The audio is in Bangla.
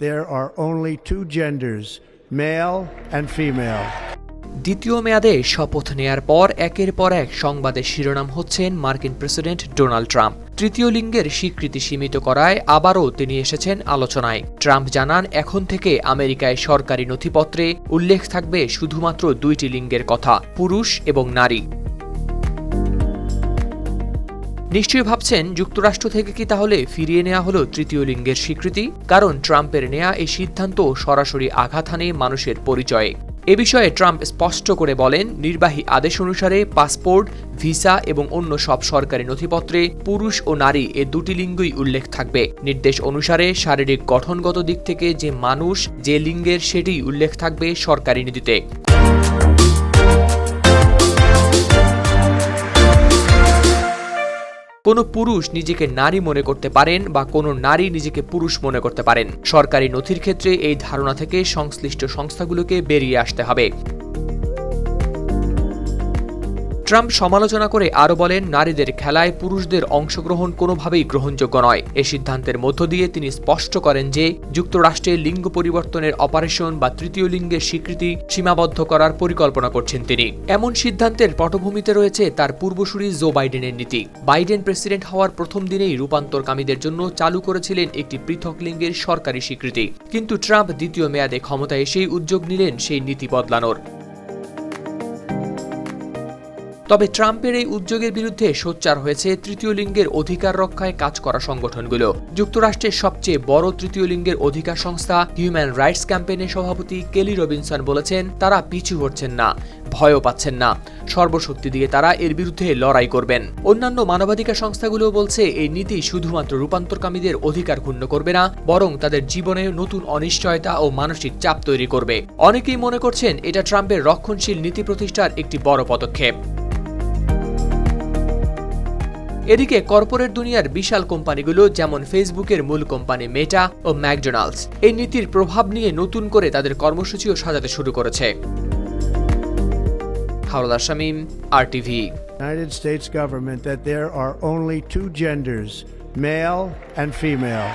There are only two genders, male and female. দ্বিতীয় মেয়াদে শপথ নেয়ার পর একের পর এক সংবাদের শিরোনাম হচ্ছেন মার্কিন প্রেসিডেন্ট ডোনাল্ড ট্রাম্প। তৃতীয় লিঙ্গের স্বীকৃতি সীমিত করায় আবারও তিনি এসেছেন আলোচনায়। ট্রাম্প জানান এখন থেকে আমেরিকায় সরকারি নথিপত্রে উল্লেখ থাকবে শুধুমাত্র দুইটি লিঙ্গের কথা পুরুষ এবং নারী। নিশ্চয়ই ভাবছেন যুক্তরাষ্ট্র থেকে কি তাহলে ফিরিয়ে নেওয়া হলো তৃতীয় লিঙ্গের স্বীকৃতি? কারণ ট্রাম্পের নেয়া এই সিদ্ধান্ত সরাসরি আঘাত হানে মানুষের পরিচয়ে। এ বিষয়ে ট্রাম্প স্পষ্ট করে বলেন, নির্বাহী আদেশ অনুসারে পাসপোর্ট, ভিসা এবং অন্য সব সরকারি নথিপত্রে পুরুষ ও নারী এ দুটি লিঙ্গই উল্লেখ থাকবে। নির্দেশ অনুসারে শারীরিক গঠনগত দিক থেকে যে মানুষ, যে লিঙ্গের সেটিই উল্লেখ থাকবে সরকারি নীতিতে। কোনো পুরুষ নিজেকে নারী মনে করতে পারেন বা কোনো নারী নিজেকে পুরুষ মনে করতে পারেন। সরকারি নথির ক্ষেত্রে এই ধারণা থেকে সংশ্লিষ্ট সংস্থাগুলোকে বেরিয়ে আসতে হবে। ট্রাম্প সমালোচনা করে আরও বলেন, নারীদের খেলায় পুরুষদের অংশগ্রহণ কোনোভাবেই গ্রহণযোগ্য নয়। এ সিদ্ধান্তের মধ্য দিয়ে তিনি স্পষ্ট করেন যে, যুক্তরাষ্ট্রে লিঙ্গ পরিবর্তনের অপারেশন বা তৃতীয় লিঙ্গের স্বীকৃতি সীমাবদ্ধ করার পরিকল্পনা করছেন তিনি। এমন সিদ্ধান্তের পটভূমিতে রয়েছে তার পূর্বসূরি জো বাইডেনের নীতি। বাইডেন প্রেসিডেন্ট হওয়ার প্রথম দিনেই রূপান্তরকামীদের জন্য চালু করেছিলেন একটি পৃথক লিঙ্গের সরকারি স্বীকৃতি। কিন্তু ট্রাম্প দ্বিতীয় মেয়াদে ক্ষমতায় এসেই উদ্যোগ নিলেন সেই নীতি বদলানোর। তবে ট্রাম্পের এই উদ্যোগের বিরুদ্ধে সোচ্চার হয়েছে তৃতীয় লিঙ্গের অধিকার রক্ষায় কাজ করা সংগঠনগুলো। যুক্তরাষ্ট্রের সবচেয়ে বড় তৃতীয় লিঙ্গের অধিকার সংস্থা হিউম্যান রাইটস ক্যাম্পেইনের সভাপতি কেলি রবিনসন বলেছেন, তারা পিছু হচ্ছেন না, ভয়ও পাচ্ছেন না। সর্বশক্তি দিয়ে তারা এর বিরুদ্ধে লড়াই করবেন। অন্যান্য মানবাধিকার সংস্থাগুলো বলছে, এই নীতি শুধুমাত্র রূপান্তরকামীদের অধিকার ক্ষুণ্ণ করবে না, বরং তাদের জীবনে নতুন অনিশ্চয়তা ও মানসিক চাপ তৈরি করবে। অনেকেই মনে করছেন, এটা ট্রাম্পের রক্ষণশীল নীতি প্রতিষ্ঠার একটি বড় পদক্ষেপ। এদিকে কর্পোরেট দুনিয়ার বিশাল কোম্পানিগুলো যেমন ফেসবুকের মূল কোম্পানি মেটা ও ম্যাকডোনাল্ডস এই নীতির প্রভাব নিয়ে নতুন করে তাদের কর্মসূচিও সাজাতে শুরু করেছে হাওলাদার শামীম আর TV United States government that there are only two genders, male and female.